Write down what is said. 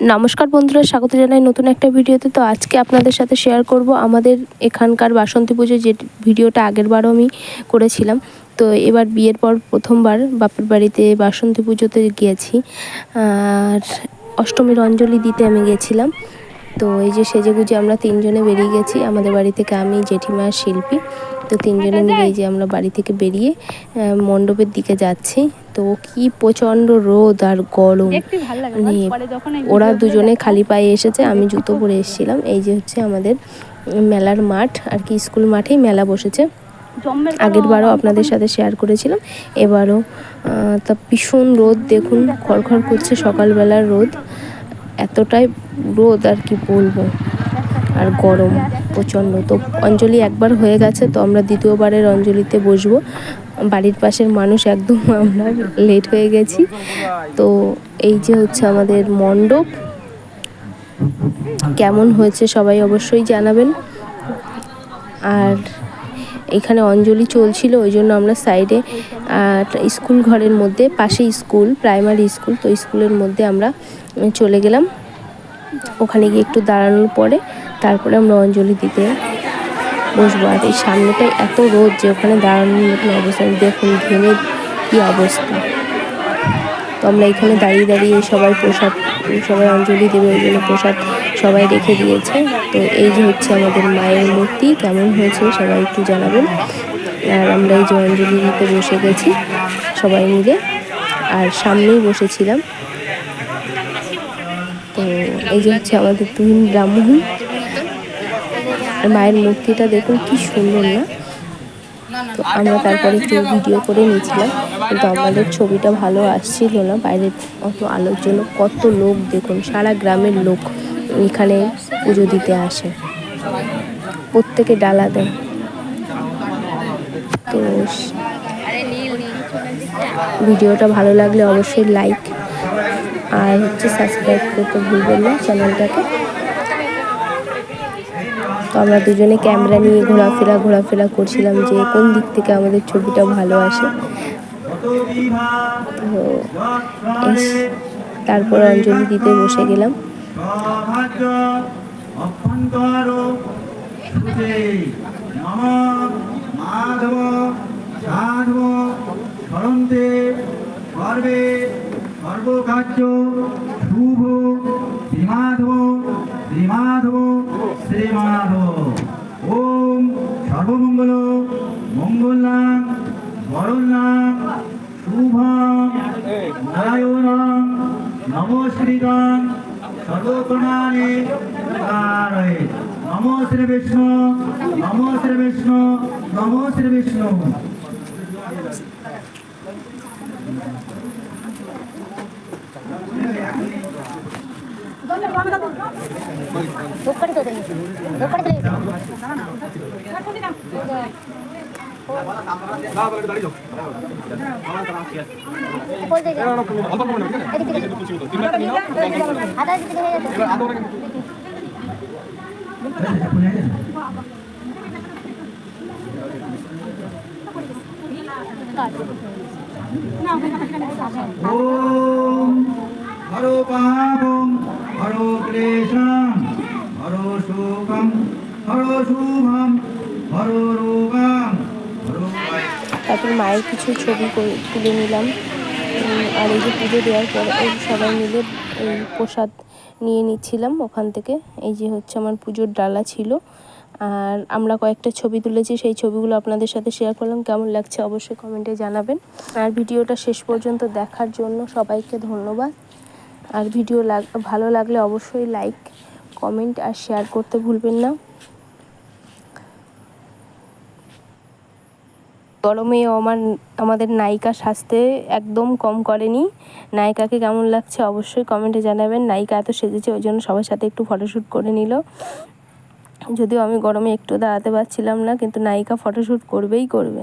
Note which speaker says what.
Speaker 1: নমস্কার বন্ধুরা স্বাগত জানাই নতুন একটা ভিডিওতে। তো আজকে আপনাদের সাথে শেয়ার করব আমাদের এখানকার বাসন্তী পুজো যে ভিডিওটা আগের বারও আমি করেছিলাম। তো এবার বিয়ের পর প্রথমবার বাপের বাড়িতে বাসন্তী পুজোতে গিয়েছি। আর অষ্টমীর অঞ্জলি দিতে আমি গেছিলাম। তো এই যে সেজে গুজে আমরা তিনজনে বেরিয়ে গেছি। আমাদের বাড়ি থেকে আমি জেঠিমা শিল্পী। তো তিনজনে মিলে এই যে আমরা বাড়ি থেকে বেরিয়ে মণ্ডপের দিকে যাচ্ছি। তো কি প্রচণ্ড রোদ আর গরম। মানে ওরা দুজনে খালি পায়ে এসেছে আমি জুতো পরে এসেছিলাম। এই যে হচ্ছে আমাদের মেলার মাঠ আর কি স্কুল মাঠেই মেলা বসেছে। আগের বারও আপনাদের সাথে শেয়ার করেছিলাম। এবারও তা ভীষণ রোদ দেখুন খড়খড় করছে সকালবেলার রোদ। এতটাই রোদ আর কি বলব। আর গরম প্রচণ্ড। তো অঞ্জলি একবার হয়ে গেছে তো আমরা দ্বিতীয়বারের অঞ্জলিতে বসবো। বাড়ির পাশের মানুষ একদম আমরা লেট হয়ে গেছি। তো এই যে হচ্ছে আমাদের মণ্ডপ, কেমন হয়েছে সবাই অবশ্যই জানাবেন। আর এখানে অঞ্জলি চলছিল, ওই জন্য আমরা সাইডে স্কুল ঘরের মধ্যে, পাশে স্কুল প্রাইমারি স্কুল, তো স্কুলের মধ্যে আমরা চলে গেলাম। ওখানে গিয়ে একটু দাঁড়ানোর পরে, তারপরে আমরা অঞ্জলি দিতে বসবো। আর এই সামনেটায় এত রোদ যে ওখানে দাঁড়ানোর মতন অবস্থা দেখুন ঘেমে কী অবস্থা। তো আমরা এখানে দাঁড়িয়ে দাঁড়িয়ে সবাই প্রসাদ, সবাই অঞ্জলি দেবে, ওই জন্য প্রসাদ সবাই রেখে দিয়েছে। তো এই যে হচ্ছে আমাদের মায়ের মূর্তি, কেমন হয়েছে সবাই একটু জানাবেন। আর আমরা এই যে অঞ্জলি দিতে বসে গেছি সবাই মিলে। আর সামনেই বসেছিলাম। তো এই যে হচ্ছে আমাদের তুহিন ব্রাহ্মণ। মায়ের মূর্তিটা দেখুন, কি সুন্দর না? তো আমরা তারপরে একটু ভিডিও করে নিয়েছিলাম, কিন্তু আমাদের ছবিটা ভালো আসছিল না। বাইরে অত আলোর জন্য কত লোক, দেখুন, সারা গ্রামের লোক এখানে পুজো দিতে আসে। প্রত্যেকে ডালা দেয়। তো ভিডিওটা ভালো লাগলে অবশ্যই লাইক আর হচ্ছে সাবস্ক্রাইব করতে ভুলবেন না চ্যানেলটাকে। তো আমরা দুজনে ক্যামেরা নিয়ে ঘোরাফেরা ঘোরাফেরা করছিলাম যে কোন দিক থেকে আমাদের ছবিটা ভালো আসে। তো তারপর অঞ্জলি দিতে বসে গেলাম।
Speaker 2: সর্বে সর্বকার্য শুভ শ্রীমাধব শ্রীমাধব नाम शुभाम नारायणाम नमो श्रीकाम सर्वोत्तमानि कारये नमो श्री
Speaker 3: विष्णु नमो श्री विष्णु नमो श्री विष्णु ದುಪ್ಪಡಿತದೆ ದುಪ್ಪಡಿತದೆ
Speaker 2: ওম হরো পাপম হরো ক্লেশম শোকম
Speaker 1: তারপর মায়ের কিছু ছবি তুলে নিলাম। আর এই যে পুজো দেওয়ার পর সবাই মিলে প্রসাদ নিয়ে নিচ্ছিলাম ওখান থেকে। এই যে হচ্ছে আমার পুজোর ডালা ছিল। আর আমরা কয়েকটা ছবি তুলেছি, সেই ছবিগুলো আপনাদের সাথে শেয়ার করলাম। কেমন লাগছে অবশ্যই কমেন্টে জানাবেন। আর ভিডিওটা শেষ পর্যন্ত দেখার জন্য সবাইকে ধন্যবাদ। আর ভিডিও লাগ, ভালো লাগলে অবশ্যই লাইক কমেন্ট আর শেয়ার করতে ভুলবেন না। গরমেও আমার, আমাদের নায়িকা সাজতে একদম কম করেনি। নায়িকাকে কেমন লাগছে অবশ্যই কমেন্টে জানাবেন। নায়িকা এত সেজেছে, ওই জন্য সবার সাথে একটু ফটোশ্যুট করে নিল। যদিও আমি গরমে একটু দাঁড়াতে পারছিলাম না, কিন্তু নায়িকা ফটোশ্যুট করবেই করবে।